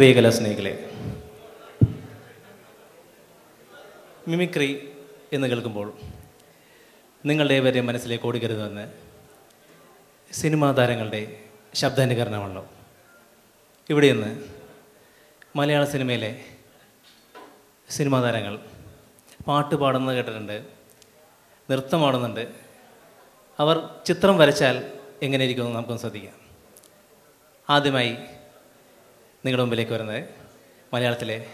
പ്രിയ സ്നേഹികളെ mimicry എന്ന് കേൾക്കുമ്പോൾ നിങ്ങളുടെ ഏവരെയും മനസ്സിലേക്ക് ഓടിക്കരുതെന്ന് സിനിമാ താരങ്ങളുടെ ശബ്ദാനുകരണമാണല്ലോ. ഇവിടെ നിന്ന് മലയാള സിനിമയിലെ സിനിമാ താരങ്ങൾ പാട്ട് പാടുന്നത് കേട്ടിട്ടുണ്ട് നൃത്തമാടുന്നുണ്ട് അവർ ചിത്രം വരച്ചാൽ എങ്ങനെ നമുക്കൊന്ന് ശ്രദ്ധിക്കാം. ആദ്യമായി നിങ്ങളുടെ മുമ്പിലേക്ക് വരുന്നത് മലയാളത്തിലെ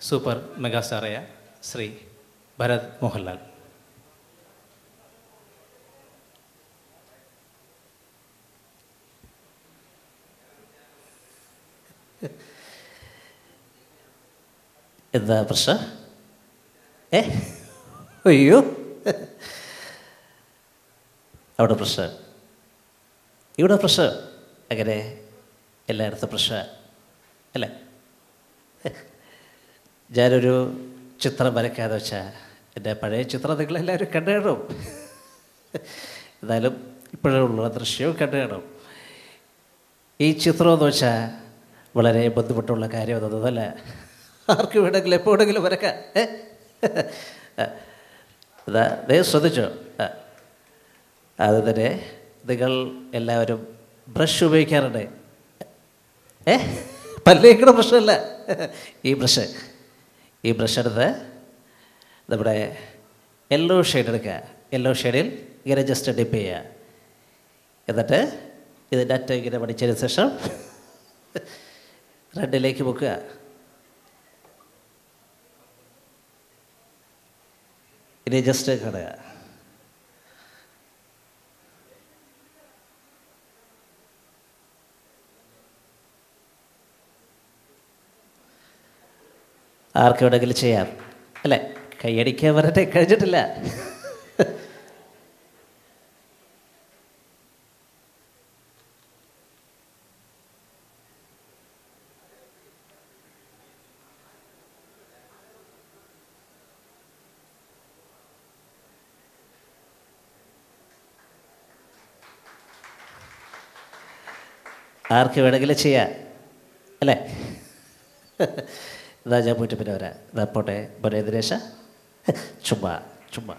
സൂപ്പർ മെഗാസ്റ്റാറായ ശ്രീ ഭരത് മോഹൻലാൽ. എന്താ പ്രശ്നം? ഏ? അയ്യോ. അവിടെ പ്രശ്നം. ഇവിടെ പ്രശ്നം. അങ്ങനെ എല്ലായിടത്തും പ്രശ്നം അല്ലേ? ഞാനൊരു ചിത്രം വരയ്ക്കാതെ വെച്ചാൽ എന്റെ പഴയ ചിത്രം നിങ്ങളെല്ലാവരും കണ്ടു കാണും. എന്നാലും ഇപ്പോഴുള്ള ദൃശ്യവും കണ്ടു കാണും. ഈ ചിത്രം എന്ന് വെച്ചാൽ വളരെ ബുദ്ധിമുട്ടുള്ള കാര്യം അതൊന്നുമല്ല ആർക്ക് വേണമെങ്കിലും എപ്പോൾ വേണമെങ്കിലും വരക്കാം ദേ ശ്രദ്ധിച്ചോ. അത് തന്നെ നിങ്ങൾ എല്ലാവരും ബ്രഷ് ഉപയോഗിക്കാറുണ്ട്. ഏ? പല്ലേക്കണ പ്രശ്നമല്ല. ഈ ബ്രഷ് ഈ ബ്രഷ് എടുത്ത് നമ്മുടെ യെല്ലോ ഷെയ്ഡ് എടുക്കുക. യെല്ലോ ഷെയ്ഡിൽ ഇങ്ങനെ ജസ്റ്റ് ഡിപ്പ് ചെയ്യുക. എന്നിട്ട് ഇതിന്റെ അറ്റം ഇങ്ങനെ പഠിച്ചതിന് ശേഷം റെഡിലേക്ക് പൊക്കുക ഇനി ജസ്റ്റ് കാണുക ആർക്ക് ചെയ്യാം. അല്ലേ? കൈയടിക്കാൻ വരട്ടെ കഴിഞ്ഞിട്ടില്ല. ആർക്ക് വേണമെങ്കിലും ചെയ്യാം. അല്ലേ? ഇതാ ഞാൻ പോയിട്ട് പിന്നെ വരാം ഇതാ പോട്ടെ പോട്ടെ ദിനേശ. ചുമ്മാ ചുമ്മാ.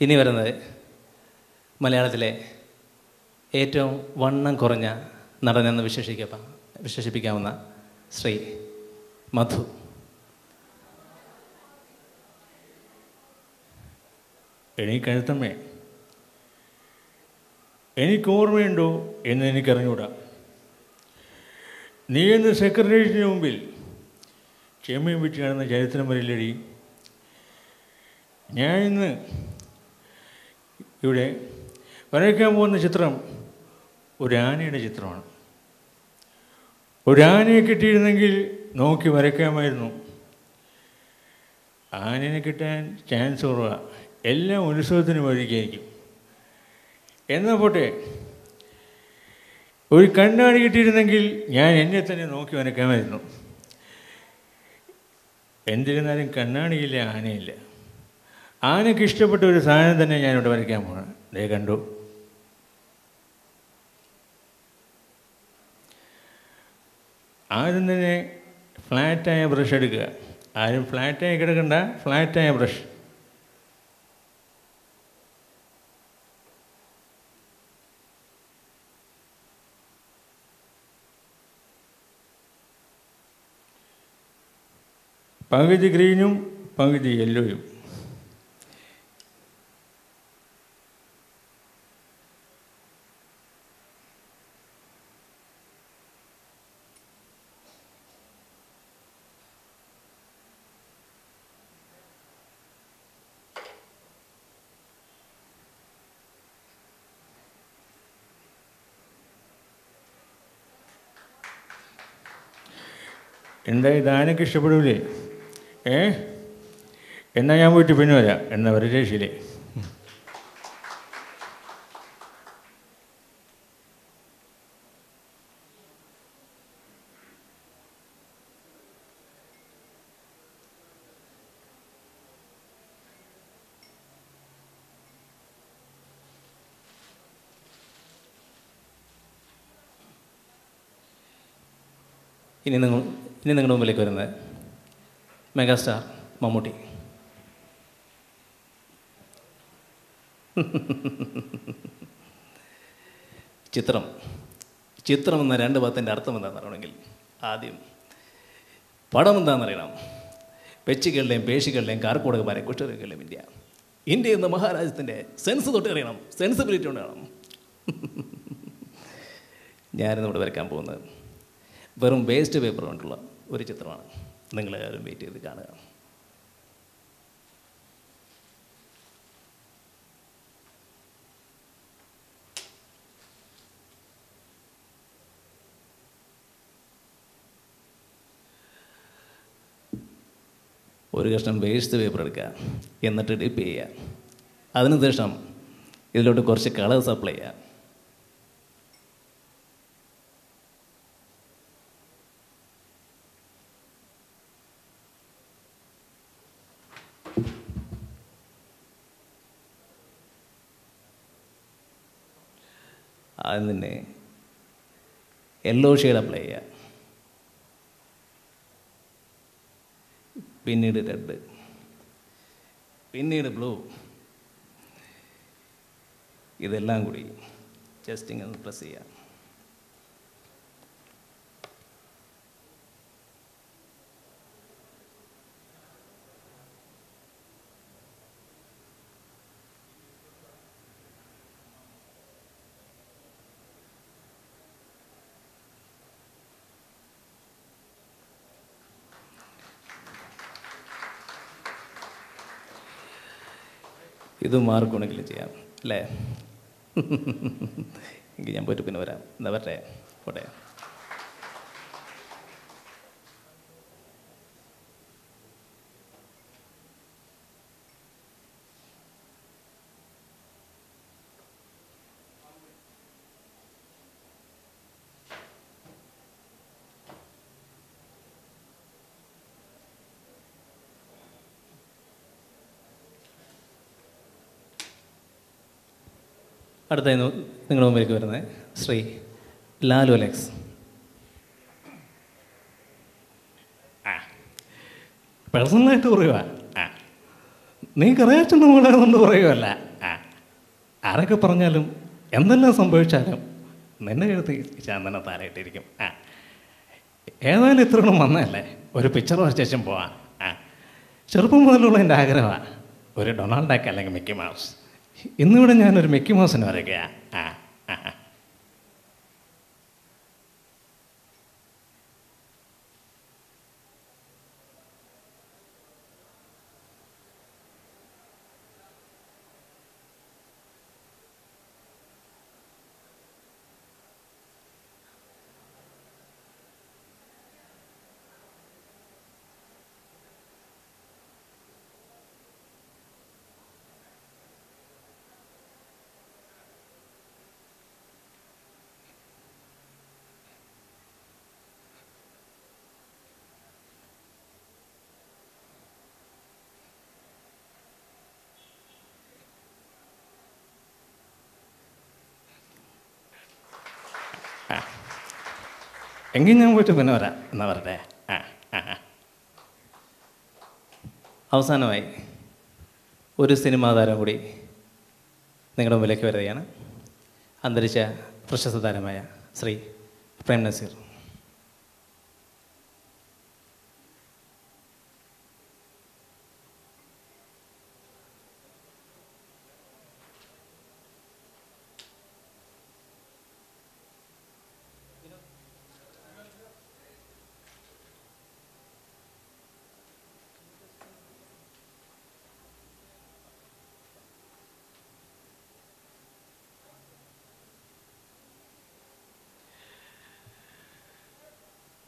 ഇനി വരുന്നത് മലയാളത്തിലെ ഏറ്റവും വണ്ണം കുറഞ്ഞ നടനെന്ന് വിശേഷിക്കപ്പ വിശേഷിപ്പിക്കാവുന്ന ശ്രീ മധു. എനിക്കഴുത്തമ്മേ എനിക്ക് ഓർമ്മയുണ്ടോ എന്ന് എനിക്കറിഞ്ഞൂടാ. നീ എന്ന് സെക്രട്ടേറിയറ്റിന് മുമ്പിൽ ചെമ്മീൻ വിറ്റ് കാണുന്ന ചരിത്രം വരില്ലടി. ഞാൻ ഇന്ന് ഇവിടെ വരയ്ക്കാൻ പോകുന്ന ചിത്രം ഒരു ആനയുടെ ചിത്രമാണ്. ഒരു ആനയെ കിട്ടിയിരുന്നെങ്കിൽ നോക്കി വരയ്ക്കാമായിരുന്നു. ആനയെ കിട്ടാൻ ചാൻസ് കുറവാണ് എല്ലാം ഉത്സവത്തിന് വഴിക്കായിരിക്കും. എന്നാൽ പോട്ടെ. ഒരു കണ്ണാടി കിട്ടിയിരുന്നെങ്കിൽ ഞാൻ എന്നെ തന്നെ നോക്കി വരയ്ക്കാമായിരുന്നു. എന്തിരുന്നാലും കണ്ണാടിയില്ല ആനയില്ല. ആനയ്ക്ക് ഇഷ്ടപ്പെട്ട ഒരു സാധനം തന്നെ ഞാനിവിടെ വരയ്ക്കാൻ പോകണം ദേ കണ്ടു. ആദ്യം തന്നെ ഫ്ലാറ്റായ ബ്രഷ് എടുക്കുക. ആരും ഫ്ലാറ്റായി കിടക്കണ്ട ഫ്ലാറ്റായ ബ്രഷ്. പകുതി ഗ്രീനും പകുതി യെല്ലോയും. എന്താ ദാനക്ക് ഇഷ്ടപ്പെടൂലേ? ഏ? എന്നാൽ ഞാൻ പോയിട്ട് പിന്നെ വരാം. എന്നാൽ ഒരു ശരി ഇനി നിങ്ങൾ ഇനി നിങ്ങളുടെ മുമ്പിലേക്ക് വരുന്നത്. മെഗാസ്റ്റാർ മമ്മൂട്ടി. ചിത്രം. ചിത്രം എന്ന രണ്ട് പത്തിന്റെ അർത്ഥം എന്താണെന്ന് അറിയണമെങ്കിൽ ആദ്യം പടം എന്താണെന്ന് അറിയണം. പെച്ചുകളുടെയും പേശികളുടെയും കാർക്കോടകമാരെ കുഷ്ഠരോഗികളുടെയും ഇന്ത്യ. ഇന്ത്യ എന്ന മഹാരാജ്യത്തിന്റെ സെൻസ് തൊട്ട് അറിയണം. സെൻസിബിലിറ്റി ഉണ്ടാകണം ഞാനിന്നിവിടെ വരയ്ക്കാൻ പോകുന്നത് വെറും വേസ്റ്റ് പേപ്പർ കൊണ്ടുള്ള ഒരു ചിത്രമാണ്. നിങ്ങളെല്ലാവരും വെയിറ്റ് ചെയ്ത് കാണുക. ഒരു കഷ്ണം വേസ്റ്റ് പേപ്പർ എടുക്കുക. എന്നിട്ട് ഡിപ്പ് ചെയ്യുക. അതിനുശേഷം ഇതിലോട്ട് കുറച്ച് കളർ സപ്ലൈ ചെയ്യുക. തന്നെ യെല്ലോ ഷെയ്ഡ് അപ്ലൈ ചെയ്യുക പിന്നീട് റെഡ് പിന്നീട് ബ്ലൂ ഇതെല്ലാം കൂടി ജസ്റ്റ് ഇങ്ങനെ പ്രസ് ചെയ്യാം. ഇത് മാർക്കുണ്ടെങ്കിലും ചെയ്യാം അല്ലേ? എങ്കിൽ ഞാൻ പോയിട്ട് പിന്നെ വരാം. എന്താ പറ്റേ പോട്ടെ. അടുത്തായി നോ- നിങ്ങളുടെ മുമ്പിലേക്ക് വരുന്നത് ശ്രീ ലാലു അലക്സ്. പേഴ്സണലായിട്ട് പറയുക ആ. നീ കറിയാച്ചെന്ന് കൊണ്ട് പറയുകയല്ല. ആ. ആരൊക്കെ പറഞ്ഞാലും എന്തെല്ലാം സംഭവിച്ചാലും നിന്നെ കഴുത്ത് ചാന്തന താരായിട്ടിരിക്കും ആ. ഏതായാലും ഇത്രയും വന്നതല്ലേ? ഒരു പിക്ചർ വരച്ച ശേഷം പോവാം. ആ. ചെറുപ്പം മുതലുള്ള എന്റെ ആഗ്രഹമാണ് ഒരു ഡൊണാൾഡാക്ക് അല്ലെങ്കിൽ മിക്കി മൗസ്. ഇന്നിവിടെ ഞാനൊരു മിക്കി മൗസിന് വരയ്ക്കുക ആ. എങ്കിൽ ഞാൻ പോയിട്ട് പിന്നെ വരാം എന്നാ ആ ആ ആ. അവസാനമായി ഒരു സിനിമാ താരം കൂടി നിങ്ങളുടെ മുമ്പിലേക്ക് വരികയാണ്. അന്തരിച്ച പ്രശസ്ത താരമായ ശ്രീ പ്രേം നസീർ.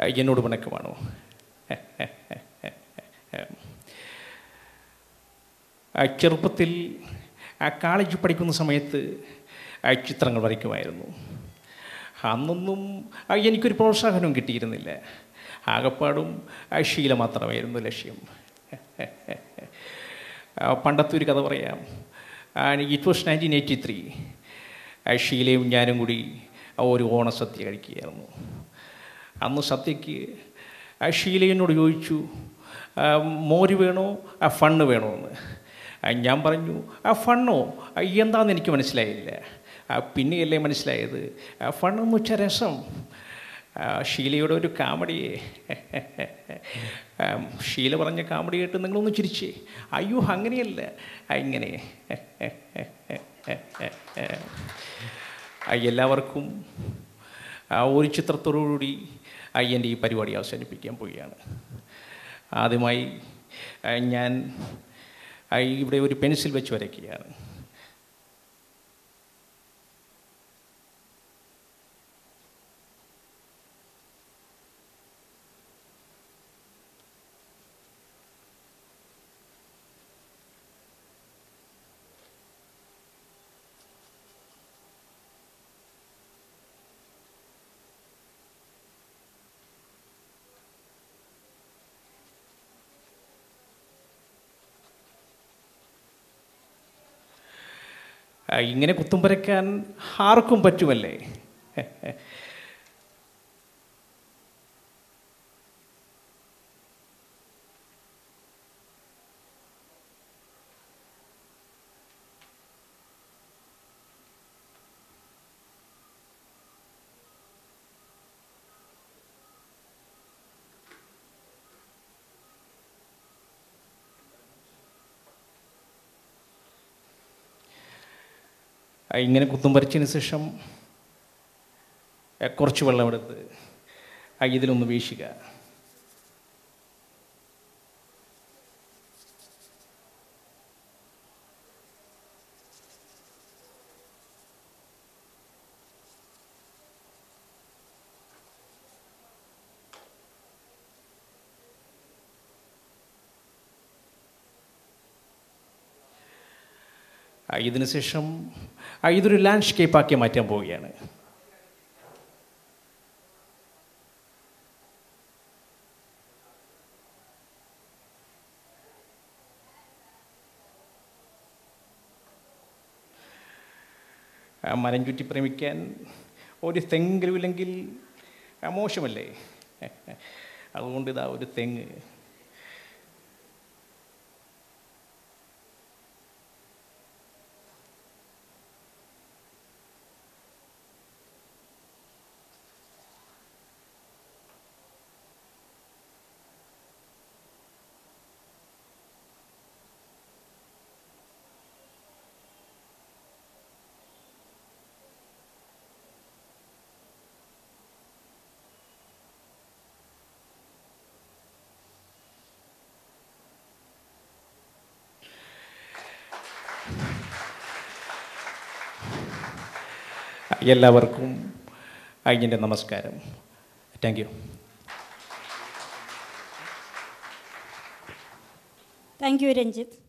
എന്നോട് പിണക്കമാണോ ചെറുപ്പത്തിൽ കോളേജിൽ പഠിക്കുന്ന സമയത്ത് ചിത്രങ്ങൾ വരയ്ക്കുമായിരുന്നു. അന്നൊന്നും എനിക്കൊരു പ്രോത്സാഹനവും കിട്ടിയിരുന്നില്ല. ആകപ്പാടും ശീല മാത്രമായിരുന്നു ലക്ഷ്യം. പണ്ടത്തെ ഒരു കഥ പറയാം. It was nineteen eighty three ഷീലയും ഞാനും കൂടി ഒരു ഓണസദ്യ കഴിക്കുകയായിരുന്നു. അന്ന് സദ്യക്ക് ആ ചോദിച്ചു മോര് വേണോ? ആ ഫണ്ണ് വേണോ? എന്ന്. ഞാൻ പറഞ്ഞു ആ ഫണ്ണോ? എന്താണെന്ന് എനിക്ക് മനസ്സിലായില്ല. പിന്നെയല്ലേ മനസ്സിലായത്? ഫണ്ണെന്ന് വെച്ചാൽ രസം. ഷീലയുടെ ഒരു കാമഡിയെ ഷീല പറഞ്ഞ കാമഡി കേട്ട് നിങ്ങളൊന്ന് ചിരിച്ചേ. അയ്യോ അങ്ങനെയല്ല. അങ്ങനെ ഇങ്ങനെ. എല്ലാവർക്കും ആ ഒരു ചിത്രത്തോടുകൂടി അയ്യന്റെ ഈ പരിപാടി അവസാനിപ്പിക്കാൻ പോവുകയാണ്. ആദ്യമായി ഞാൻ ഇവിടെ ഒരു പെൻസിൽ വെച്ച് വരയ്ക്കുകയാണ്. ഇങ്ങനെ കുത്തും വരയ്ക്കാൻ ആർക്കും പറ്റുമല്ലേ? ഇങ്ങനെ കുത്തും പറിച്ചതിന് ശേഷം കുറച്ച് വെള്ളമെടുത്ത് ഇതിലൊന്ന് വീശുക. ആ, ഇതിന് ശേഷം ആ, ഇതൊരു ലാൻഡ്സ്കേപ്പ് ആക്കി മാറ്റാൻ പോവുകയാണ്. മരം ചുറ്റി പ്രേമിക്കാൻ ഒരു തെങ്ങിലുമില്ലെങ്കിൽ മോശമല്ലേ? അതുകൊണ്ട് ഇതാ ഒരു തെങ്ങ്. എല്ലാവർക്കും അയ്യന്റെ നമസ്കാരം. Thank you thank you Ranjith